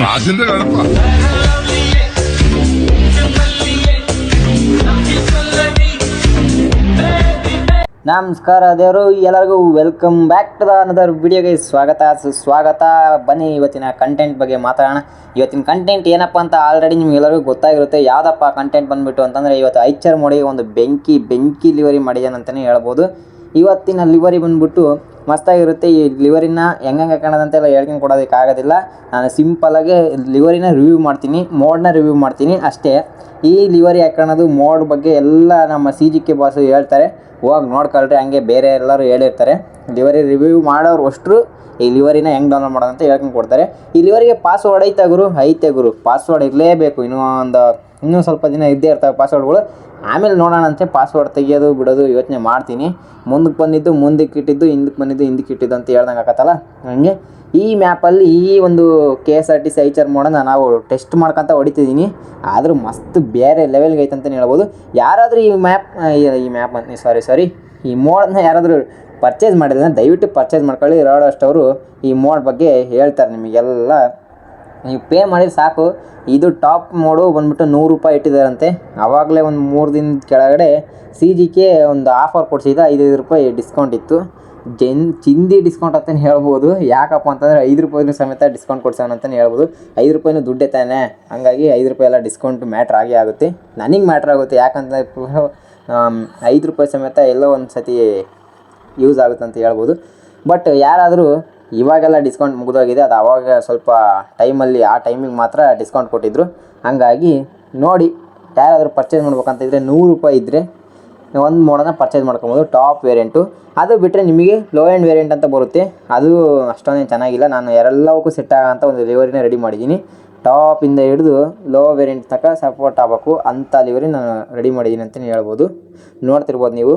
കാശിന്റെ കടപ്പ ನಮಸ್ಕಾರ ದೇವರು ಎಲ್ಲರಿಗೂ welcome back to the another ವಿಡಿಯೋಗೆ ಸ್ವಾಗತ ಸುಸ್ವಾಗತ ಬನ್ನಿ ಇವತ್ತಿನ ಕಂಟೆಂಟ್ ಬಗ್ಗೆ ಮಾತಾಡೋಣ ಇವತ್ತಿನ ಕಂಟೆಂಟ್ ಏನಪ್ಪ ಅಂತ ಆಲ್ರೆಡಿ ನಿಮ್ಗೆಲ್ಲರಿಗೂ ಗೊತ್ತಾಗಿರುತ್ತೆ ಯಾವುದಪ್ಪ ಕಂಟೆಂಟ್ ಬಂದುಬಿಟ್ಟು ಅಂತಂದರೆ ಇವತ್ತು ಐಚರ್ ಮೋಡಿ ಒಂದು ಬೆಂಕಿ ಬೆಂಕಿ ಲಿವರಿ ಮಾಡಿದ್ದಾನೆ ಅಂತಲೇ ಹೇಳ್ಬೋದು ಇವತ್ತಿನ ಲಿವರಿ ಬಂದ್ಬಿಟ್ಟು ಮಸ್ತಾಗಿರುತ್ತೆ ಈ ಲಿವರಿನ ಹೆಂಗೆ ಕಾಣೋದಂತೆಲ್ಲ ಹೇಳ್ಕೊಂಡು ಕೊಡೋದಕ್ಕಾಗೋದಿಲ್ಲ ನಾನು ಸಿಂಪಲಾಗಿ ಲಿವರಿನ ರಿವ್ಯೂ ಮಾಡ್ತೀನಿ, ಮೋಡ್ನ ರಿವ್ಯೂ ಮಾಡ್ತೀನಿ ಅಷ್ಟೇ. ಈ ಲಿವರಿ ಹಾಕೋಣದು ಮೋಡ್ ಬಗ್ಗೆ ಎಲ್ಲ ನಮ್ಮ ಸಿ ಜಿ ಕೆ ಬಾಸು ಹೇಳ್ತಾರೆ. ಹೋಗಿ ನೋಡ್ಕೊಳ್ರಿ, ಹಂಗೆ ಬೇರೆ ಎಲ್ಲರೂ ಹೇಳಿರ್ತಾರೆ. ಲಿವರಿ ರಿವ್ಯೂ ಮಾಡೋರು ಅಷ್ಟರು ಈ ಲಿವರಿನ ಹೆಂಗೆ ಡೌನ್ಲೋಡ್ ಮಾಡೋದಂತ ಹೇಳ್ಕೊಂಡು ಕೊಡ್ತಾರೆ. ಈ ಲಿವರಿಗೆ ಪಾಸ್ವರ್ಡ್ ಐತೆ ಗುರು ಐತೆ ಗುರು. ಪಾಸ್ವರ್ಡ್ ಇರಲೇಬೇಕು. ಇನ್ನೂ ಒಂದು, ಇನ್ನೂ ಸ್ವಲ್ಪ ದಿನ ಇದ್ದೇ ಇರ್ತವೆ ಪಾಸ್ವರ್ಡ್ಗಳು ಆಮೇಲೆ ನೋಡೋಣಂತೆ ಪಾಸ್ವರ್ಡ್ ತೆಗಿಯೋದು, ಬಿಡೋದು, ಯೋಚನೆ ಮಾಡ್ತೀನಿ. ಮುಂದಕ್ಕೆ ಬಂದಿದ್ದು, ಮುಂದಕ್ಕೆ ಇಟ್ಟಿದ್ದು, ಹಿಂದಕ್ಕೆ ಬಂದಿದ್ದು, ಹಿಂದಕ್ಕೆ ಇಟ್ಟಿದ್ದು ಅಂತ ಹೇಳ್ದಂಗೆ ಆಗತ್ತಲ್ಲ ಹಂಗೆ ಈ ಮ್ಯಾಪಲ್ಲಿ ಈ ಒಂದು K S R T C Eicher ನಾವು ಟೆಸ್ಟ್ ಮಾಡ್ಕೊತ ಹೊಡಿತಿದ್ದೀನಿ ಆದರೂ ಮಸ್ತ್ ಬೇರೆ ಲೆವೆಲ್ಗೆ ಐತೆ ಅಂತಲೇ ಹೇಳ್ಬೋದು. ಯಾರಾದರೂ ಈ ಮ್ಯಾಪ್ ಈ ಮ್ಯಾಪ್ ಅಂತ ಸಾರಿ ಸಾರಿ ಈ ಮೋಡನ್ನ ಯಾರಾದರೂ ಪರ್ಚೇಸ್ ಮಾಡಿದ್ರೆ ದಯವಿಟ್ಟು ಪರ್ಚೇಸ್ ಮಾಡ್ಕೊಳ್ಳಿ. ರೋಡ್ ಅಷ್ಟವರು ಈ ಮೋಡ್ ಬಗ್ಗೆ ಹೇಳ್ತಾರೆ ನಿಮಗೆಲ್ಲ. ನೀವು ಪೇ ಮಾಡಿದ್ರೆ ಸಾಕು. ಇದು ಟಾಪ್ ಮೋಡು ಬಂದ್ಬಿಟ್ಟು ನೂರು ರೂಪಾಯಿ ಇಟ್ಟಿದ್ದಾರಂತೆ. ಆವಾಗಲೇ ಒಂದು ಮೂರು ದಿನದ ಕೆಳಗಡೆ ಸಿ ಜಿ ಕೆ ಒಂದು ಆಫರ್ ಕೊಡಿಸಿದ ಐದೈದು ರೂಪಾಯಿ ಡಿಸ್ಕೌಂಟ್ ಇತ್ತು. ಜನ್, ಚಿಂದಿ ಡಿಸ್ಕೌಂಟ್ ಅಂತಲೇ ಹೇಳ್ಬೋದು. ಯಾಕಪ್ಪ ಅಂತಂದರೆ ಐದು ರೂಪಾಯಿನೂ ಸಮೇತ ಡಿಸ್ಕೌಂಟ್ ಕೊಡ್ಸೋಣ ಅಂತಲೇ ಹೇಳ್ಬೋದು. ಐದು ರೂಪಾಯಿನೂ ದುಡ್ಡೇ ತಾನೆ? ಹಾಗಾಗಿ ಐದು ರೂಪಾಯಿ ಎಲ್ಲ ಡಿಸ್ಕೌಂಟ್ ಮ್ಯಾಟ್ರ್ ಆಗೇ ಆಗುತ್ತೆ. ನನಗೆ ಮ್ಯಾಟ್ರ್ ಆಗುತ್ತೆ. ಯಾಕಂದರೆ ಐದು ರೂಪಾಯಿ ಸಮೇತ ಎಲ್ಲೋ ಒಂದು ಸತಿ ಯೂಸ್ ಆಗುತ್ತೆ ಅಂತ ಹೇಳ್ಬೋದು. ಬಟ್ ಯಾರಾದರೂ ಇವಾಗೆಲ್ಲ ಡಿಸ್ಕೌಂಟ್ ಮುಗಿದೋಗಿದೆ. ಅದು ಆವಾಗ ಸ್ವಲ್ಪ ಟೈಮಲ್ಲಿ ಆ ಟೈಮಿಗೆ ಮಾತ್ರ ಡಿಸ್ಕೌಂಟ್ ಕೊಟ್ಟಿದ್ದರು ಹಂಗಾಗಿ ನೋಡಿ, ಯಾರಾದರೂ ಪರ್ಚೇಸ್ ಮಾಡ್ಬೇಕಂತ ಇದ್ದರೆ ನೂರು ರೂಪಾಯಿ ಇದ್ದರೆ ಒಂದು ಮೋಡನ್ನ ಪರ್ಚೇಸ್ ಮಾಡ್ಕೊಬೋದು ಟಾಪ್ ವೇರಿಯಂಟು ಅದು ಬಿಟ್ಟರೆ ನಿಮಗೆ ಲೋ ಆ್ಯಂಡ್ ವೇರಿಯಂಟ್ ಅಂತ ಬರುತ್ತೆ. ಅದು ಅಷ್ಟೊಂದೇನು ಚೆನ್ನಾಗಿಲ್ಲ. ನಾನು ಎಲ್ಲವಕ್ಕೂ ಸೆಟ್ ಆಗೋಂಥ ಒಂದು ಲಿವರಿನ ರೆಡಿ ಮಾಡಿದ್ದೀನಿ. ಟಾಪಿಂದ ಹಿಡಿದು ಲೋ ವೇರಿಯಂಟ್ ತನಕ ಸಪೋರ್ಟ್ ಆಗಬೇಕು ಅಂಥ ಲಿವರಿ ನಾನು ರೆಡಿ ಮಾಡಿದ್ದೀನಿ ಅಂತಲೇ ಹೇಳ್ಬೋದು. ನೋಡ್ತಿರ್ಬೋದು ನೀವು.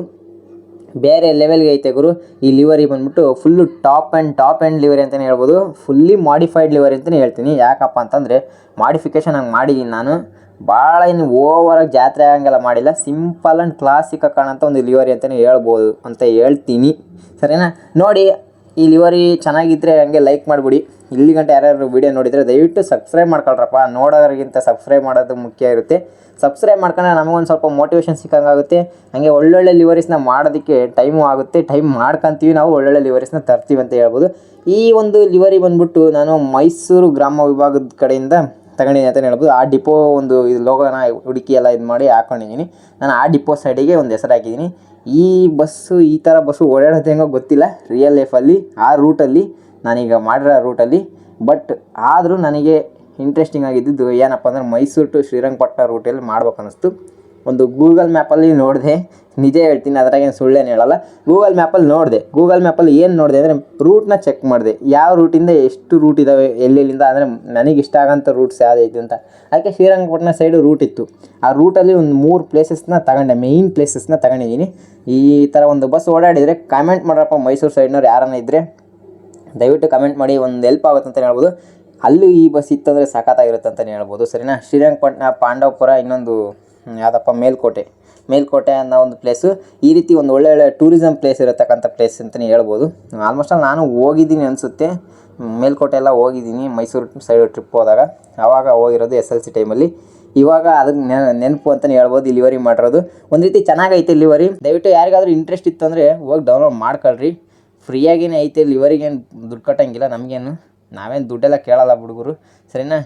ಬೇರೆ ಲೆವೆಲ್ಗೆ ಐತೆ ಗುರು. ಈ ಲಿವರಿ ಬಂದ್ಬಿಟ್ಟು full top and top and livery ಅಂತಲೇ ಹೇಳ್ಬೋದು. ಫುಲ್ಲಿ ಮಾಡಿಫೈಡ್ ಲಿವರಿ ಅಂತಲೇ ಹೇಳ್ತೀನಿ. ಯಾಕಪ್ಪ ಅಂತಂದರೆ ಮಾಡಿಫಿಕೇಷನ್ ಹಂಗೆ ಮಾಡಿದ್ದೀನಿ ನಾನು. ಭಾಳ ಇನ್ನು ಓವರಾಗಿ ಜಾತ್ರೆ ಆಗಂಗೆಲ್ಲ ಮಾಡಿಲ್ಲ. ಸಿಂಪಲ್ ಆ್ಯಂಡ್ ಕ್ಲಾಸಿಕ್ ಕಾಣೋಂಥ ಒಂದು ಲಿವರಿ ಅಂತಲೇ ಹೇಳ್ಬೋದು ಅಂತ ಹೇಳ್ತೀನಿ. ಸರಿನಾ? ನೋಡಿ, ಈ ಲಿವರಿ ಚೆನ್ನಾಗಿದ್ದರೆ ಹಂಗೆ ಲೈಕ್ ಮಾಡಿಬಿಡಿ. ಇಲ್ಲಿ ಗಂಟೆ ಯಾರ್ಯಾರು ವೀಡಿಯೋ ನೋಡಿದರೆ ದಯವಿಟ್ಟು ಸಬ್ಸ್ಕ್ರೈಬ್ ಮಾಡ್ಕೊಳ್ರಪ್ಪ. ನೋಡೋರಿಗಿಂತ ಸಬ್ಸ್ಕ್ರೈಬ್ ಮಾಡೋದು ಮುಖ್ಯ ಇರುತ್ತೆ. ಸಬ್ಸ್ಕ್ರೈಬ್ ಮಾಡ್ಕೊಂಡ್ರೆ ನಮಗೊಂದು ಸ್ವಲ್ಪ ಮೋಟಿವೇಶನ್ ಸಿಕ್ಕಂಗಾಗುತ್ತೆ. ಹಾಗೆ ಒಳ್ಳೊಳ್ಳೆ ಲಿವರೀಸ್ನ ಮಾಡೋದಕ್ಕೆ ಟೈಮು ಆಗುತ್ತೆ. ಟೈಮ್ ಮಾಡ್ಕೊಂತೀವಿ ನಾವು, ಒಳ್ಳೊಳ್ಳೆ ಲಿವರೀಸ್ನ ತರ್ತೀವಿ ಅಂತ ಹೇಳ್ಬೋದು. ಈ ಒಂದು ಲಿವರಿ ಬಂದ್ಬಿಟ್ಟು ನಾನು ಮೈಸೂರು ಗ್ರಾಮ ವಿಭಾಗದ ಕಡೆಯಿಂದ ತಗೊಂಡಿದ್ದೀನಿ ಅಂತಲೇ ಹೇಳ್ಬೋದು. ಆ ಡಿಪೋ ಒಂದು ಇದು ಲೋಗೋನ ಹುಡುಕಿ ಎಲ್ಲ ಇದು ಮಾಡಿ ಹಾಕೊಂಡಿದ್ದೀನಿ. ನಾನು ಆ ಡಿಪೋ ಸೈಡಿಗೆ ಒಂದು ಹೆಸರು ಹಾಕಿದ್ದೀನಿ. ಈ ಬಸ್ಸು, ಈ ಥರ ಬಸ್ಸು ಓಡಾಡೋದು ಹೆಂಗೋ ಗೊತ್ತಿಲ್ಲ. ರಿಯಲ್ ಲೈಫಲ್ಲಿ ಆ ರೂಟಲ್ಲಿ ನಾನೀಗ ಮಾಡಿರೋ ರೂಟಲ್ಲಿ ಬಟ್ ಆದರೂ ನನಗೆ ಇಂಟ್ರೆಸ್ಟಿಂಗ್ ಆಗಿದ್ದಿದ್ದು ಏನಪ್ಪ ಅಂದರೆ ಮೈಸೂರು ಟು ಶ್ರೀರಂಗಪಟ್ಟಣ ರೂಟಲ್ಲಿ ಮಾಡ್ಬೇಕು ಅನ್ನಿಸ್ತು ಒಂದು ಗೂಗಲ್ ಮ್ಯಾಪಲ್ಲಿ ನೋಡಿದೆ. ನಿಜ ಹೇಳ್ತೀನಿ, ಅದ್ರಾಗೇನು ಸುಳ್ಳೇನು ಹೇಳಲ್ಲ. ಗೂಗಲ್ ಮ್ಯಾಪಲ್ಲಿ ನೋಡಿದೆ. ಗೂಗಲ್ ಮ್ಯಾಪಲ್ಲಿ ಏನು ನೋಡಿದೆ ಅಂದರೆ ರೂಟ್ನ ಚೆಕ್ ಮಾಡಿದೆ. ಯಾವ ರೂಟಿಂದ ಎಷ್ಟು ರೂಟ್ ಇದ್ದಾವೆ ಎಲ್ಲೆಲ್ಲಿಂದ, ಅಂದರೆ ನನಗೆ ಇಷ್ಟ ಆಗೋಂಥ ರೂಟ್ಸ್ ಯಾವುದೈತೆ ಅಂತ. ಅದಕ್ಕೆ ಶ್ರೀರಂಗಪಟ್ಟಣ ಸೈಡು ರೂಟ್ ಇತ್ತು. ಆ ರೂಟಲ್ಲಿ ಒಂದು ಮೂರು ಪ್ಲೇಸಸ್ನ ತಗೊಂಡೆ ಮೇಯ್ನ್ ಪ್ಲೇಸಸ್ನ ತಗೊಂಡಿದ್ದೀನಿ. ಈ ಥರ ಒಂದು ಬಸ್ ಓಡಾಡಿದರೆ ಕಾಮೆಂಟ್ ಮಾಡ್ರಪ್ಪ ಮೈಸೂರು ಸೈಡ್ನವ್ರು ಯಾರನ್ನ ಇದ್ದರೆ ದಯವಿಟ್ಟು ಕಮೆಂಟ್ ಮಾಡಿ, ಒಂದು ಹೆಲ್ಪ್ ಆಗುತ್ತೆ ಅಂತಲೇ ಹೇಳ್ಬೋದು. ಅಲ್ಲೂ ಈ ಬಸ್ ಇತ್ತಂದರೆ ಸಖತ್ತಾಗಿರುತ್ತೆ ಅಂತಲೇ ಹೇಳ್ಬೋದು, ಸರಿನಾ? ಶ್ರೀರಂಗಪಟ್ಟಣ ಪಾಂಡವಪುರ, ಇನ್ನೊಂದು ಯಾವುದಪ್ಪ? ಮೇಲ್ಕೋಟೆ. ಮೇಲ್ಕೋಟೆ ಅನ್ನೋ ಒಂದು ಪ್ಲೇಸು ಈ ರೀತಿ ಒಂದು ಒಳ್ಳೆ ಒಳ್ಳೆ ಟೂರಿಸಮ್ ಪ್ಲೇಸ್ ಇರತಕ್ಕಂಥ ಪ್ಲೇಸ್ ಅಂತಲೇ ಹೇಳ್ಬೋದು. ಆಲ್ಮೋಸ್ಟ್ ಆಲ್ ನಾನು ಹೋಗಿದ್ದೀನಿ ಅನಿಸುತ್ತೆ. ಮೇಲ್ಕೋಟೆ ಎಲ್ಲ ಹೋಗಿದ್ದೀನಿ, ಮೈಸೂರು ಸೈಡ್ ಟ್ರಿಪ್ ಹೋದಾಗ. ಆವಾಗ ಹೋಗಿರೋದು ಎಸ್ ಎಲ್ ಸಿ ಟೈಮಲ್ಲಿ ಇವಾಗ ಅದಕ್ಕೆ ನೆನಪು ಅಂತಲೇ ಹೇಳ್ಬೋದು ಈ ಲಿವರಿ ಮಾಡಿರೋದು. ಒಂದು ರೀತಿ ಚೆನ್ನಾಗೈತೆ ಲಿವರಿ ದಯವಿಟ್ಟು ಯಾರಿಗಾದರೂ ಇಂಟ್ರೆಸ್ಟ್ ಇತ್ತು ಅಂದರೆ ಹೋಗಿ ಡೌನ್ಲೋಡ್ ಮಾಡ್ಕೊಳ್ರಿ. ಫ್ರೀಯಾಗೇನೆ ಐತೆ, ಲಿವರಿಗೇನು ದುಡ್ಡು ಕಟ್ಟಂಗಿಲ್ಲ, ನಮಗೇನು? ನಾವೇನು ದುಡ್ಡೆಲ್ಲ ಕೇಳಲ್ಲ ಹುಡುಗರು. ಸರಿನಾ?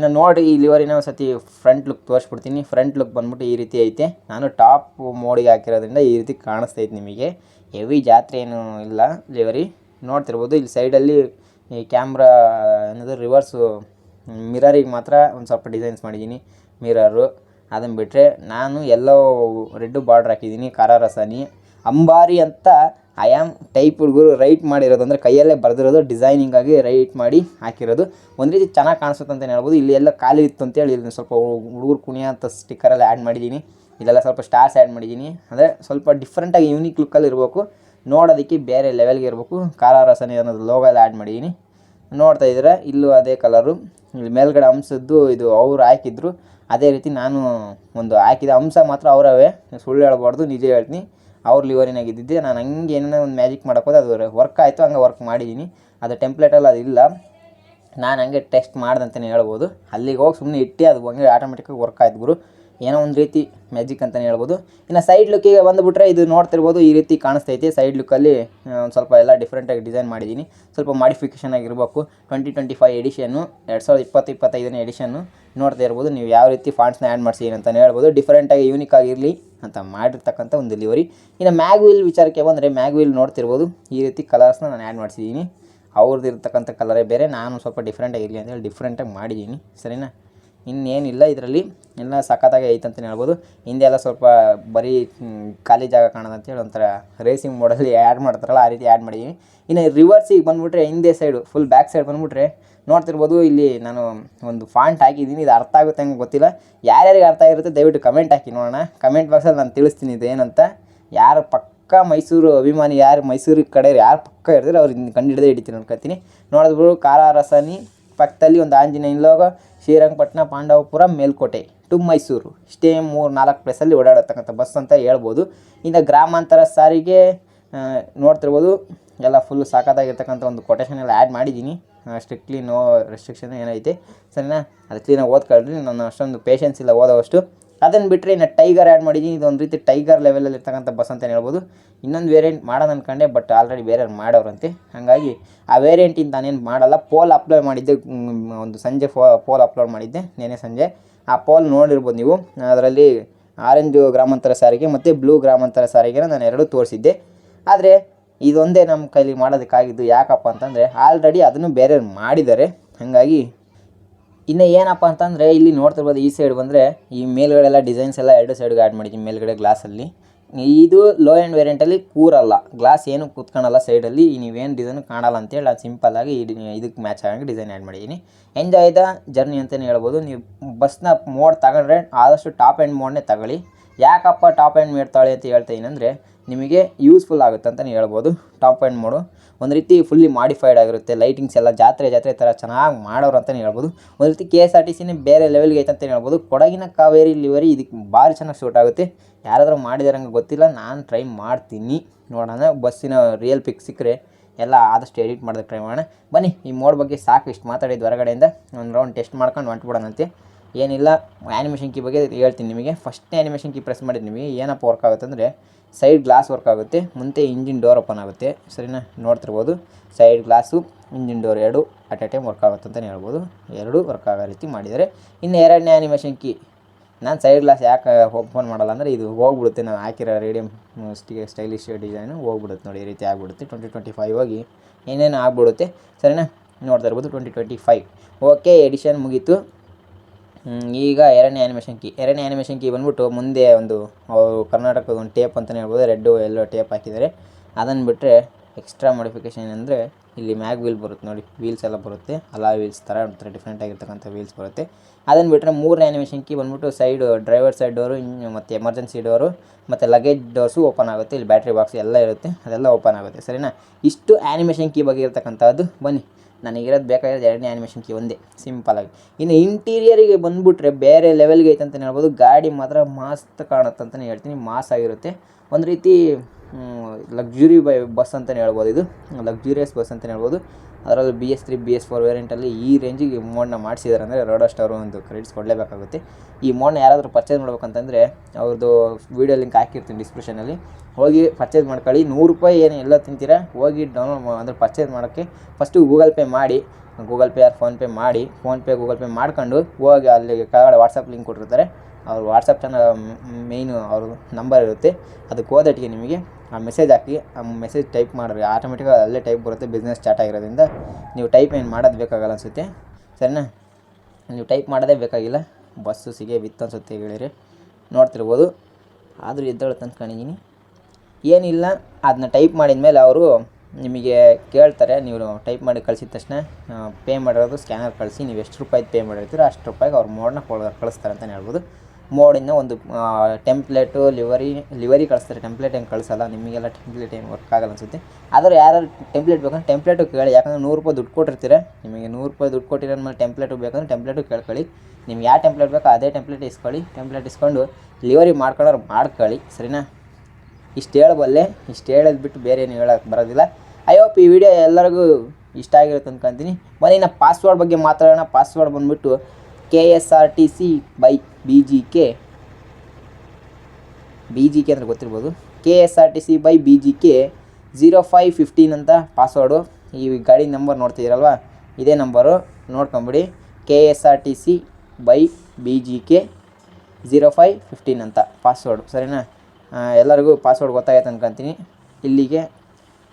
ನಾನು ನೋಡಿ, ಈ ಲಿವರಿನ ಒಂದು ಸತಿ ಫ್ರಂಟ್ ಲುಕ್ ತೋರಿಸ್ಬಿಡ್ತೀನಿ. ಫ್ರಂಟ್ ಲುಕ್ ಬಂದ್ಬಿಟ್ಟು ಈ ರೀತಿ ಐತೆ. ನಾನು ಟಾಪ್ ಮೋಡಿಗೆ ಹಾಕಿರೋದ್ರಿಂದ ಈ ರೀತಿ ಕಾಣಿಸ್ತೈತೆ ನಿಮಗೆ. ಹೆವಿ ಜಾತ್ರೆ ಏನು ಇಲ್ಲ ಲಿವರಿ. ನೋಡ್ತಿರ್ಬೋದು, ಇಲ್ಲಿ ಸೈಡಲ್ಲಿ ಈ ಕ್ಯಾಮ್ರಾ ಅನ್ನೋದು ರಿವರ್ಸು, ಮಿರರಿಗೆ ಮಾತ್ರ ಒಂದು ಸ್ವಲ್ಪ ಡಿಸೈನ್ಸ್ ಮಾಡಿದ್ದೀನಿ. ಮಿರರು. ಅದನ್ನು ಬಿಟ್ಟರೆ ನಾನು ಎಲ್ಲೋ ರೆಡ್ಡು ಬಾರ್ಡ್ರ್ ಹಾಕಿದ್ದೀನಿ ಖಾರ ಅಂಬಾರಿ ಅಂತ ಐ ಆಮ್ ಟೈಪ್ ಹುಡುಗರು ರೈಟ್ ಮಾಡಿರೋದು ಅಂದರೆ ಕೈಯಲ್ಲೇ ಬರೆದಿರೋದು ಡಿಸೈನಿಂಗ್ ಆಗಿ ರೈಟ್ ಮಾಡಿ ಹಾಕಿರೋದು. ಒಂದು ರೀತಿ ಚೆನ್ನಾಗಿ ಕಾಣಿಸುತ್ತೆ ಅಂತಲೇ ಹೇಳ್ಬೋದು. ಇಲ್ಲಿ ಎಲ್ಲ ಖಾಲಿ ಇತ್ತು ಅಂತೇಳಿ ಇಲ್ಲಿ ಸ್ವಲ್ಪ ಹುಡುಗರು ಕುಣಿಯ ಅಂತ ಸ್ಟಿಕ್ಕರಲ್ಲಿ ಆ್ಯಡ್ ಮಾಡಿದ್ದೀನಿ ಇಲ್ಲೆಲ್ಲ ಸ್ವಲ್ಪ ಸ್ಟಾರ್ಸ್ ಆ್ಯಡ್ ಮಾಡಿದ್ದೀನಿ ಅಂದರೆ ಸ್ವಲ್ಪ ಡಿಫ್ರೆಂಟಾಗಿ ಯೂನಿಕ್ ಲುಕ್ಕಲ್ಲಿ ಇರಬೇಕು. ನೋಡೋದಕ್ಕೆ ಬೇರೆ ಲೆವೆಲ್ಗೆ ಇರಬೇಕು. ಖಾರ ರಸನೆ ಅನ್ನೋದು ಲೋಗೋ ಎಲ್ಲ ಆ್ಯಡ್ ಮಾಡಿದ್ದೀನಿ ನೋಡ್ತಾ ಇದ್ರೆ ಇಲ್ಲೂ ಅದೇ ಕಲರು ಇಲ್ಲಿ ಮೇಲ್ಗಡೆ ಅಂಶದ್ದು ಇದು ಅವ್ರು ಹಾಕಿದ್ರು. ಅದೇ ರೀತಿ ನಾನು ಒಂದು ಹಾಕಿದ ಅಂಶ ಮಾತ್ರ ಅವರವೇ. ಸುಳ್ಳು ಹೇಳ್ಬಾರ್ದು, ನಿಜ ಹೇಳ್ತೀನಿ. ಅವ್ರ ಲಿವರಿನಾಗಿದ್ದಿದ್ದೆ ನಾನು ಹಂಗೆ ಏನೇನೋ ಒಂದು ಮ್ಯಾಜಿಕ್ ಮಾಡಕ್ಕೆ ಹೋದೆ. ಅದು ವರ್ಕ್ ಆಯಿತು, ಹಂಗೆ ವರ್ಕ್ ಮಾಡಿದ್ದೀನಿ ಅದು ಟೆಂಪ್ಲೇಟಲ್ಲಿ ಅದು ಇಲ್ಲ. ನಾನು ಹಂಗೆ ಟೆಸ್ಟ್ ಮಾಡ್ದಂತಲೇ ಹೇಳ್ಬೋದು. ಅಲ್ಲಿಗೆ ಹೋಗಿ ಸುಮ್ಮನೆ ಇಟ್ಟು, ಅದು ಹಂಗೆ ಆಟೋಮೆಟಿಕ್ಕಾಗಿ ವರ್ಕ್ ಆಯ್ತು ಗುರು. ಏನೋ ಒಂದು ರೀತಿ ಮ್ಯಾಜಿಕ್ ಅಂತಲೇ ಹೇಳ್ಬೋದು. ಇನ್ನು ಸೈಡ್ ಲುಕ್ಕಿಗೆ ಬಂದುಬಿಟ್ರೆ ಇದು ನೋಡ್ತಿರ್ಬೋದು, ಈ ರೀತಿ ಕಾಣಿಸ್ತೈತೆ. ಸೈಡ್ ಲುಕ್ಕಲ್ಲಿ ಒಂದು ಸ್ವಲ್ಪ ಎಲ್ಲ ಡಿಫ್ರೆಂಟಾಗಿ ಡಿಸೈನ್ ಮಾಡಿದ್ದೀನಿ ಸ್ವಲ್ಪ ಮಾಡಿಫಿಕೇಷನ್ ಆಗಿರಬೇಕು. ಟ್ವೆಂಟಿ ಟ್ವೆಂಟಿ ಫೈವ್ ಎಡಿಷನ್ನು ಎರಡು ಸಾವಿರದ ಇಪ್ಪತ್ತು ಇಪ್ಪತ್ತೈದನೇ ಎಡಿಷನ್ನು ನೋಡ್ತಾ ಇರ್ಬೋದು. ನೀವು ಯಾವ ರೀತಿ ಫಾಂಟ್ಸ್ನ ಆ್ಯಡ್ ಮಾಡ್ಸಿದ್ದೀನಿ ಅಂತಲೇ ಹೇಳ್ಬೋದು. ಡಿಫ್ರೆಂಟಾಗಿ ಯೂನಿಕ್ ಆಗಿರಲಿ ಅಂತ ಮಾಡಿರ್ತಕ್ಕಂಥ ಒಂದು ಡೆಲಿವರಿ ಇನ್ನು ಮ್ಯಾಗ್ವಿಲ್ ವಿಚಾರಕ್ಕೆ ಬಂದರೆ ಮ್ಯಾಗ್ವಿಲ್ ನೋಡ್ತಿರ್ಬೋದು. ಈ ರೀತಿ ಕಲರ್ಸ್ನ ನಾನು ಆ್ಯಡ್ ಮಾಡಿಸಿದ್ದೀನಿ ಅವ್ರದ್ದು ಇರ್ತಕ್ಕಂಥ ಕಲರೇ ಬೇರೆ. ನಾನು ಸ್ವಲ್ಪ ಡಿಫ್ರೆಂಟಾಗಿರಲಿ ಅಂತೇಳಿ ಡಿಫ್ರೆಂಟಾಗಿ ಮಾಡಿದ್ದೀನಿ ಸರಿನಾ? ಇನ್ನೇನಿಲ್ಲ ಇದರಲ್ಲಿ. ಎಲ್ಲ ಸಖತ್ತಾಗಿ ಐತೆ ಅಂತಲೇ ಹೇಳ್ಬೋದು. ಹಿಂದೆ ಎಲ್ಲ ಸ್ವಲ್ಪ ಬರೀ ಖಾಲಿ ಜಾಗ ಕಾಣೋದು ಅಂತೇಳಿ ಒಂಥರ ರೇಸಿಂಗ್ ಮೋಡಲ್ಲಿ ಆ್ಯಡ್ ಮಾಡ್ತಾರಲ್ಲ, ಆ ರೀತಿ ಆ್ಯಡ್ ಮಾಡಿದ್ದೀನಿ ಇನ್ನು ರಿವರ್ಸಿಗೆ ಬಂದುಬಿಟ್ರೆ ಹಿಂದೆ ಸೈಡು ಫುಲ್ ಬ್ಯಾಕ್ ಸೈಡ್ ಬಂದುಬಿಟ್ರೆ ನೋಡ್ತಿರ್ಬೋದು, ಇಲ್ಲಿ ನಾನು ಒಂದು ಫಾಂಟ್ ಹಾಕಿದ್ದೀನಿ. ಇದು ಅರ್ಥ ಆಗುತ್ತೆ ಹಂಗೆ ಗೊತ್ತಿಲ್ಲ. ಯಾರ್ಯಾರಿಗೆ ಅರ್ಥ ಆಗಿರುತ್ತೆ ದಯವಿಟ್ಟು ಕಮೆಂಟ್ ಹಾಕಿ ನೋಡೋಣ. ಕಮೆಂಟ್ ಬಾಕ್ಸಲ್ಲಿ ನಾನು ತಿಳಿಸ್ತೀನಿ ಇದು ಏನಂತ ಯಾರು ಪಕ್ಕ ಮೈಸೂರು ಅಭಿಮಾನಿ, ಯಾರು ಮೈಸೂರು ಕಡೆ ಯಾರು ಪಕ್ಕ ಇರ್ತಾರೆ ಅವ್ರು ಕಂಡು ಹಿಡಿದೇ ಹಿಡಿತೀನಿ ಅನ್ಕೊತೀನಿ ನೋಡಿದ್ಬಿಟ್ಟು ಖಾರ ರಸನಿ ಪಕ್ಕದಲ್ಲಿ ಒಂದು ಆಂಜನೇಯ ಲೋಗ ಶ್ರೀರಂಗಪಟ್ಟಣ ಪಾಂಡವಪುರ, ಮೇಲ್ಕೋಟೆ ಟು ಮೈಸೂರು ಇಷ್ಟೇ ಮೂರು ನಾಲ್ಕು ಪ್ಲೇಸಲ್ಲಿ ಓಡಾಡತಕ್ಕಂಥ ಬಸ್ ಅಂತ ಹೇಳ್ಬೋದು. ಇನ್ನು ಗ್ರಾಮಾಂತರ ಸಾರಿಗೆ ನೋಡ್ತಿರ್ಬೋದು. ಎಲ್ಲ ಫುಲ್ ಸಾಕಾಗಿರ್ತಕ್ಕಂಥ ಒಂದು ಕೊಟೇಶನ್ ಎಲ್ಲ ಆ್ಯಡ್ ಮಾಡಿದ್ದೀನಿ. ಸ್ಟ್ರಿಕ್ಟ್ಲಿ ನೋ ರೆಸ್ಟ್ರಿಕ್ಷನ್ ಏನೈತೆ. ಸರಿನಾ? ಅದು ಕ್ಲೀನಾಗಿ ಓದ್ಕೊಳ್ರಿ. ನಾನು ಅಷ್ಟೊಂದು ಪೇಷನ್ಸ್ ಇಲ್ಲ ಓದೋವಷ್ಟು. ಅದನ್ನು ಬಿಟ್ಟರೆ ಇನ್ನು ಟೈಗರ್ ಆ್ಯಡ್ ಮಾಡಿದ್ದೀನಿ. ಇದೊಂದು ರೀತಿ ಟೈಗರ್ ಲೆವೆಲಲ್ಲಿ ಇರ್ತಕ್ಕಂಥ ಬಸ್ ಅಂತಲೇ ಹೇಳ್ಬೋದು. ಇನ್ನೊಂದು ವೇರಿಯಂಟ್ ಮಾಡೋಣ ಅಂದ್ಕೊಂಡೆ ಬಟ್ ಆಲ್ರೆಡಿ ಬೇರೆ ಮಾಡೋರಂತೆ. ಹಾಗಾಗಿ ಆ ವೇರಿಯಂಟಿಂದ ನಾನೇನು ಮಾಡಲ್ಲ. ಪೋಲ್ ಅಪ್ಲೋಡ್ ಮಾಡಿದ್ದೆ. ಒಂದು ಸಂಜೆ ಪೋಲ್ ಅಪ್ಲೋಡ್ ಮಾಡಿದ್ದೆ. ನೆನೆ ಸಂಜೆ. ಆ ಪೋಲ್ ನೋಡಿರ್ಬೋದು ನೀವು. ಅದರಲ್ಲಿ ಆರೆಂಜು ಗ್ರಾಮಾಂತರ ಸಾರಿಗೆ ಮತ್ತು ಬ್ಲೂ ಗ್ರಾಮಾಂತರ ಸಾರಿಗೆನ ನಾನು ಎರಡೂ ತೋರಿಸಿದ್ದೆ. ಆದರೆ ಇದೊಂದೇ ನಮ್ಮ ಕೈಲಿ ಮಾಡೋದಕ್ಕಾಗಿದ್ದು ಯಾಕಪ್ಪ ಅಂತಂದರೆ ಆಲ್ರೆಡಿ ಅದನ್ನು ಬೇರೆಯವ್ರು ಮಾಡಿದ್ದಾರೆ. ಹಾಗಾಗಿ ಇನ್ನು ಏನಪ್ಪ ಅಂತಂದರೆ ಇಲ್ಲಿ ನೋಡ್ತಿರ್ಬೋದು ಈ ಸೈಡ್ ಬಂದರೆ ಈ ಮೇಲ್ಗಡೆಲ್ಲ ಡಿಸೈನ್ಸ್ ಎಲ್ಲ ಎರಡು ಸೈಡ್ಗೆ ಆ್ಯಡ್ ಮಾಡಿದ್ದೀನಿ ಮೇಲ್ಗಡೆ ಗ್ಲಾಸಲ್ಲಿ ಇದು ಲೋ ಆ್ಯಂಡ್ ವೇರಿಯಂಟಲ್ಲಿ ಕೂರಲ್ಲ ಗ್ಲಾಸ್ ಏನು ಕೂತ್ಕೊಳಲ್ಲ ಸೈಡಲ್ಲಿ ನೀವೇನು ಡಿಸೈನ್ ಕಾಣಲ್ಲ ಅಂತೇಳಿ ಅದು ಸಿಂಪಲ್ಲಾಗಿ ಇದಕ್ಕೆ ಮ್ಯಾಚ್ ಆಗಿ ಡಿಸೈನ್ ಆ್ಯಡ್ ಮಾಡಿದ್ದೀನಿ ಎಂಜಾಯ್ ದ ಜರ್ನಿ ಅಂತಲೇ ಹೇಳ್ಬೋದು. ನೀವು ಬಸ್ನ ಮೋಡ್ ತಗೊಂಡ್ರೆ ಆದಷ್ಟು ಟಾಪ್ ಆ್ಯಂಡ್ ಮೋಡ್ನೇ ತಗೊಳ್ಳಿ. ಯಾಕಪ್ಪ ಟಾಪ್ ಆ್ಯಂಡ್ ಮೇಡ್ತಾಳೆ ಅಂತ ಹೇಳ್ತಾ ಅಂದರೆ ನಿಮಗೆ ಯೂಸ್ಫುಲ್ ಆಗುತ್ತೆ ಅಂತಲೇ ಹೇಳ್ಬೋದು. Top and mod. ಒಂದು ರೀತಿ ಫುಲ್ಲಿ ಮಾಡಿಫೈಡ್ ಆಗಿರುತ್ತೆ. ಲೈಟಿಂಗ್ಸ್ ಎಲ್ಲ ಜಾತ್ರೆ ಜಾತ್ರೆ ಥರ ಚೆನ್ನಾಗಿ ಮಾಡೋರು ಅಂತಲೇ ಹೇಳ್ಬೋದು. ಒಂದು ರೀತಿ ಕೆ ಎಸ್ ಆರ್ ಟಿ ಸಿನೇ ಬೇರೆ ಲೆವೆಲ್ಗೆ ಐತೆ ಅಂತಲೇ ಹೇಳ್ಬೋದು. ಕೊಡಗಿನ ಕಾವೇರಿ ಲಿವರಿ ಇದಕ್ಕೆ ಭಾರಿ ಚೆನ್ನಾಗಿ ಸೂಟ್ ಆಗುತ್ತೆ. ಯಾರಾದರೂ ಮಾಡಿದಾರಂಗೆ ಗೊತ್ತಿಲ್ಲ. ನಾನು ಟ್ರೈ ಮಾಡ್ತೀನಿ. ನೋಡೋಣ. ಬಸ್ಸಿನ ರಿಯಲ್ ಪಿಕ್ ಸಿಕ್ಕರೆ ಎಲ್ಲ ಆದಷ್ಟು ಎಡಿಟ್ ಮಾಡೋದಕ್ಕೆ ಟ್ರೈ ಮಾಡೋಣ. ಬನ್ನಿ, ಈ ಮೋಡ್ ಬಗ್ಗೆ ಸಾಕು. ಇಷ್ಟು ಮಾತಾಡಿದ್ದು ಹೊರಗಡೆಯಿಂದ. ಒಂದು ರೌಂಡ್ ಟೆಸ್ಟ್ ಮಾಡ್ಕೊಂಡು ಹೊಂಟ್ಬಿಡೋಣಂತೆ. ಏನಿಲ್ಲ ಆ್ಯನಿಮೇಷನ್ ಕೀ ಬಗ್ಗೆ ಹೇಳ್ತೀನಿ ನಿಮಗೆ. ಫಸ್ಟ್ ಆ್ಯನಿಮೇಷನ್ ಕೀ ಪ್ರೆಸ್ ಮಾಡಿದ್ದು ನಿಮಗೆ ಏನಪ್ಪ ವರ್ಕ್ ಆಗುತ್ತೆ ಅಂದರೆ ಸೈಡ್ ಗ್ಲಾಸ್ ವರ್ಕ್ ಆಗುತ್ತೆ, ಮುಂದೆ ಇಂಜಿನ್ ಡೋರ್ ಓಪನ್ ಆಗುತ್ತೆ. ಸರಿನಾ? ನೋಡ್ತಿರ್ಬೋದು. ಸೈಡ್ ಗ್ಲಾಸು ಇಂಜಿನ್ ಡೋರ್ ಎರಡು ಅಟ್ ಎ ಟೈಮ್ ವರ್ಕ್ ಆಗುತ್ತೆ ಅಂತಲೇ ಹೇಳ್ಬೋದು. ಎರಡು ವರ್ಕ್ ಆಗೋ ರೀತಿ ಮಾಡಿದರೆ ಇನ್ನು ಎರಡನೇ ಆ್ಯನಿಮೇಷನ್ ಕೀ ನಾನು ಸೈಡ್ ಗ್ಲಾಸ್ ಯಾಕೆ ಓಪನ್ ಮಾಡಲ್ಲ ಅಂದರೆ ಇದು ಹೋಗ್ಬಿಡುತ್ತೆ. ನಾನು ಹಾಕಿರೋ ರೇಡಿಯಮ್ ಸ್ಟಿಗೆ ಸ್ಟೈಲಿಶ್ ಡಿಸೈನು ಹೋಗ್ಬಿಡುತ್ತೆ ನೋಡಿ, ಈ ರೀತಿ ಆಗಿಬಿಡುತ್ತೆ. ಟ್ವೆಂಟಿ ಟ್ವೆಂಟಿ ಫೈವ್ ಹೋಗಿ ಏನೇನು ಆಗ್ಬಿಡುತ್ತೆ. ಸರಿನಾ? ನೋಡ್ತಾ ಇರ್ಬೋದು twenty twenty five okay edition ಮುಗೀತು. ಈಗ ಎರಡನೇ ಆ್ಯನಿಮೇಷನ್ ಕೀ ಎರಡನೇ ಆ್ಯನಿಮೇಷನ್ ಕೀ ಬಂದ್ಬಿಟ್ಟು ಮುಂದೆ ಒಂದು ಕರ್ನಾಟಕದ ಒಂದು ಟೇಪ್ ಅಂತಲೇ ಹೇಳ್ಬೋದು ರೆಡ್ಡು ಎಲ್ಲೋ ಟೇಪ್ ಹಾಕಿದ್ದಾರೆ. ಅದನ್ನು ಬಿಟ್ಟರೆ ಎಕ್ಸ್ಟ್ರಾ ಮಾಡಿಫಿಕೇಷನ್ ಏನಂದರೆ, ಇಲ್ಲಿ ಮ್ಯಾಗ್ ವೀಲ್ ಬರುತ್ತೆ ನೋಡಿ ವೀಲ್ಸ್ ಎಲ್ಲ ಬರುತ್ತೆ ಅಲಾ ವೀಲ್ಸ್ ಥರ ಒಂಥರ ಡಿಫ್ರೆಂಟ್ ಆಗಿರ್ತಕ್ಕಂಥ ವೀಲ್ಸ್ ಬರುತ್ತೆ. ಅದನ್ನು ಬಿಟ್ಟರೆ ಮೂರನೇ ಆ್ಯನಿಮೇಷನ್ ಕೀ ಬಂದ್ಬಿಟ್ಟು ಸೈಡ್ ಡ್ರೈವರ್ ಸೈಡ್ ಡೋರು ಮತ್ತು ಎಮರ್ಜೆನ್ಸಿ ಡೋರು ಮತ್ತು ಲಗೇಜ್ ಡೋರ್ಸು ಓಪನ್ ಆಗುತ್ತೆ. ಇಲ್ಲಿ ಬ್ಯಾಟ್ರಿ ಬಾಕ್ಸ್ ಎಲ್ಲ ಇರುತ್ತೆ, ಅದೆಲ್ಲ ಓಪನ್ ಆಗುತ್ತೆ. ಸರಿನಾ? ಇಷ್ಟು ಆ್ಯನಿಮೇಷನ್ ಕೀ ಬಗ್ಗೆ ಇರ್ತಕ್ಕಂಥದ್ದು ಬನ್ನಿ. ನನಗಿರೋದು ಬೇಕಾಗಿರೋದು ಎರಡನೇ ಆ್ಯನಿಮೇಷನ್ ಕೀ ಒಂದೇ ಸಿಂಪಲಾಗಿ ಇನ್ನು ಇಂಟೀರಿಯರಿಗೆ ಬಂದುಬಿಟ್ರೆ ಬೇರೆ ಲೆವೆಲ್ಗೆ ಐತೆ ಅಂತಲೇ ಹೇಳ್ಬೋದು. ಗಾಡಿ ಮಾತ್ರ ಮಾಸ್ತ್ ಕಾಣುತ್ತೆ ಅಂತಲೇ ಹೇಳ್ತೀನಿ. ಮಾಸ್ ಆಗಿರುತ್ತೆ. ಒಂದು ರೀತಿ ಲಕ್ಸುರಿ ಬೈ ಬಸ್ ಅಂತಲೇ ಹೇಳ್ಬೋದು ಇದು. ಲಕ್ಸುರಿಯಸ್ ಬಸ್ ಅಂತಲೇ ಹೇಳ್ಬೋದು. ಅದರಲ್ಲೂ B S three B S four ವೇರಿಯಂಟಲ್ಲಿ ಈ ರೇಂಜಿಗೆ ಮೋಡನ್ನ ಮಾಡಿಸಿದ್ದಾರೆ ಅಂದರೆ ರೋಡೋ ಸ್ಟಾರು ಒಂದು ಕ್ರೆಡಿಟ್ಸ್ ಕೊಡಲೇಬೇಕಾಗುತ್ತೆ. ಈ ಮೋಡನ್ನ ಯಾರಾದರೂ ಪರ್ಚೇಸ್ ಮಾಡ್ಬೇಕಂತಂದರೆ ಅವ್ರದ್ದು ವೀಡಿಯೋ ಲಿಂಕ್ ಹಾಕಿರ್ತೀನಿ ಡಿಸ್ಕ್ರಿಪ್ಷನಲ್ಲಿ ಹೋಗಿ ಪರ್ಚೇಸ್ ಮಾಡ್ಕೊಳ್ಳಿ. ನೂರು ರೂಪಾಯಿ ಏನು ಎಲ್ಲ ತಿಂತೀರಾ? ಹೋಗಿ ಡೌನ್ಲೋಡ್ ಅಂದರೆ ಪರ್ಚೇಸ್ ಮಾಡೋಕ್ಕೆ ಫಸ್ಟು ಗೂಗಲ್ ಪೇ ಮಾಡಿ ಗೂಗಲ್ ಪೇ ಆರ್ ಫೋನ್ಪೇ ಮಾಡಿ ಫೋನ್ಪೇ ಗೂಗಲ್ ಪೇ ಮಾಡ್ಕೊಂಡು ಹೋಗಿ ಅಲ್ಲಿ ಕೆಳಗಡೆ ವಾಟ್ಸಪ್ ಲಿಂಕ್ ಕೊಟ್ಟಿರ್ತಾರೆ. ಅವ್ರು ವಾಟ್ಸಪ್ ಚಾನಲ್ ಮೇಯ್ನು ಅವ್ರ ನಂಬರ್ ಇರುತ್ತೆ. ಅದಕ್ಕೆ ಹೋದಟ್ಟಿಗೆ ನಿಮಗೆ ಆ ಮೆಸೇಜ್ ಹಾಕಿ, ಆ ಮೆಸೇಜ್ ಟೈಪ್ ಮಾಡಿರಿ. ಆಟೋಮೆಟಿಕಾಗಿ ಅಲ್ಲೇ ಟೈಪ್ ಬರುತ್ತೆ ಬಿಸ್ನೆಸ್ ಸ್ಟಾರ್ಟ್ ಆಗಿರೋದ್ರಿಂದ. ನೀವು ಟೈಪ್ ಏನು ಮಾಡೋದು ಬೇಕಾಗಲ್ಲ ಅನಿಸುತ್ತೆ. ಸರಿನಾ? ನೀವು ಟೈಪ್ ಮಾಡೋದೇ ಬೇಕಾಗಿಲ್ಲ. ಬಸ್ಸು ಸಿಗೆ ಬಿತ್ತು ಅನ್ಸುತ್ತೆ ಹೇಳಿರಿ. ನೋಡ್ತಿರ್ಬೋದು. ಆದರೂ ಎದ್ದೇಳು ತಂದ್ಕೊಂಡಿದ್ದೀನಿ ಏನಿಲ್ಲ ಅದನ್ನ ಟೈಪ್ ಮಾಡಿದ ಮೇಲೆ ಅವರು ನಿಮಗೆ ಕೇಳ್ತಾರೆ. ನೀವು ಟೈಪ್ ಮಾಡಿ ಕಳಿಸಿದ ತಕ್ಷಣ ಪೇ ಮಾಡಿರೋದು ಸ್ಕ್ಯಾನರ್ ಕಳಿಸಿ, ನೀವು ಎಷ್ಟು ರೂಪಾಯಿ ಪೇ ಮಾಡಿರ್ತೀರೋ ಅಷ್ಟು ರೂಪಾಯಿಗೆ ಅವ್ರು ಮೋಡನ್ನ ಕಳಿಸ್ತಾರೆ ಅಂತಲೇ ಹೇಳ್ಬೋದು. ಮೋಡಿಂದ ಒಂದು ಟೆಂಪ್ಲೇಟು ಲಿವರಿ ಲಿವರಿ ಕಳಿಸ್ತಾರೆ. ಟೆಂಪ್ಲೇಟ್ ಏನು ಕಳಿಸಲ್ಲ? ನಿಮಗೆಲ್ಲ ಟೆಂಪ್ಲೇಟ್ ಏನು ವರ್ಕ್ ಆಗಲ್ಲ ಅನಿಸುತ್ತೆ. ಆದರೆ ಯಾರು ಟೆಂಪ್ಲೇಟ್ ಬೇಕಂದ್ರೆ ಟೆಂಪ್ಲೇಟು ಕೇಳಿ. ಯಾಕಂದ್ರೆ ನೂರು ರೂಪಾಯಿ ದುಡ್ಡು ಕೊಟ್ಟಿರ್ತೀರ? ನಿಮಗೆ ನೂರು ರೂಪಾಯಿ ದುಡ್ಡು ಕೊಟ್ಟಿರೋ ಮೇಲೆ ಟೆಂಪ್ಲೇಟು ಬೇಕಂದ್ರೆ ಟೆಂಪ್ಲೇಟು ಕೇಳ್ಕೊಳ್ಳಿ. ನಿಮ್ಗೆ ಯಾವ ಟೆಂಪ್ಲೇಟ್ ಬೇಕೋ ಅದೇ ಟೆಂಪ್ಲೇಟ್ ಇಸ್ಕೊಳ್ಳಿ. ಟೆಂಪ್ಲೇಟ್ ಇಸ್ಕೊಂಡು ಲಿವರಿ ಮಾಡ್ಕೊಳ್ಳೋರು ಮಾಡ್ಕೊಳ್ಳಿ. ಸರಿನಾ? ಇಷ್ಟು ಹೇಳಬಲ್ಲೆ. ಇಷ್ಟು ಹೇಳೋದು ಬಿಟ್ಟು ಬೇರೆ ಏನು ಹೇಳೋಕ್ಕೆ ಬರೋದಿಲ್ಲ. ಐ ಹೋಪ್ ಈ ವಿಡಿಯೋ ಎಲ್ಲರಿಗೂ ಇಷ್ಟ ಆಗಿರುತ್ತೆ ಅಂದ್ಕೊಂತೀನಿ ಬನ್ನಿ ನಾ ಪಾಸ್ವರ್ಡ್ ಬಗ್ಗೆ ಮಾತಾಡೋಣ. ಪಾಸ್ವರ್ಡ್ ಬಂದುಬಿಟ್ಟು K S R T C by B G K B G K ಅಂದರೆ ಗೊತ್ತಿರ್ಬೋದು. K S R T C by B G K zero five fifteen ಅಂತ ಪಾಸ್ವರ್ಡು ಈ ಗಾಡಿ ನಂಬರ್ ನೋಡ್ತಿದ್ದೀರಲ್ವ? ಇದೇ number ನೋಡ್ಕೊಂಬಿಡಿ. K S R T C by B G K zero five fifteen ಅಂತ password ಸರಿನಾ? ಎಲ್ಲರಿಗೂ ಪಾಸ್ವರ್ಡ್ ಗೊತ್ತಾಗೈತೆ ಅನ್ಕೊತೀನಿ. ಇಲ್ಲಿಗೆ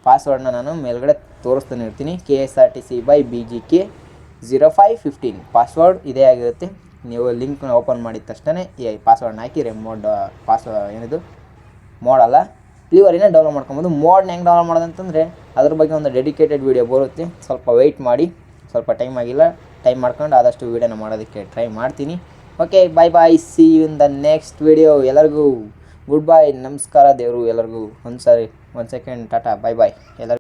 ಪಾಸ್ವರ್ಡನ್ನ ನಾನು ಮೇಲ್ಗಡೆ ತೋರಿಸ್ತಾನೆ ಇರ್ತೀನಿ. K S R T C by B G K zero five fifteen password ಇದೇ ಆಗಿರುತ್ತೆ. ನೀವು ಲಿಂಕ್ನ ಓಪನ್ ಮಾಡಿದ ತಕ್ಷಣ ಈ ಪಾಸ್ವರ್ಡ್ನ ಹಾಕಿರಿ ಮೋಡ್ ಪಾಸ್ವರ್ಡ್ ಏನಿದು ಮೋಡಲ್ಲ ಪ್ಲೀವರಿನ ಡೌನ್ಲೋಡ್ ಮಾಡ್ಕೊಬೋದು. ಮೋಡ್ನ ಹೆಂಗೆ ಡೌನ್ಲೋಡ್ ಮಾಡೋದಂತಂದರೆ ಅದ್ರ ಬಗ್ಗೆ ಒಂದು ಡೆಡಿಕೇಟೆಡ್ ವೀಡಿಯೋ ಬರುತ್ತೆ. ಸ್ವಲ್ಪ ವೆಯ್ಟ್ ಮಾಡಿ, ಸ್ವಲ್ಪ ಟೈಮ್ ಆಗಿಲ್ಲ ಟೈಮ್ ಮಾಡ್ಕೊಂಡು ಆದಷ್ಟು ವೀಡಿಯೋನ ಮಾಡೋದಕ್ಕೆ ಟ್ರೈ ಮಾಡ್ತೀನಿ. Okay bye bye see you in the next video ಎಲ್ಲರಿಗೂ ಗುಡ್ ಬಾಯ್ ನಮಸ್ಕಾರ ದೇವರು ಎಲ್ಲರಿಗೂ. ಒಂದು ಸಾರಿ ಒಂದು ಸೆಕೆಂಡ್ ಟಾಟಾ ಬಾಯ್ ಬಾಯ್ ಎಲ್ಲರಿಗೂ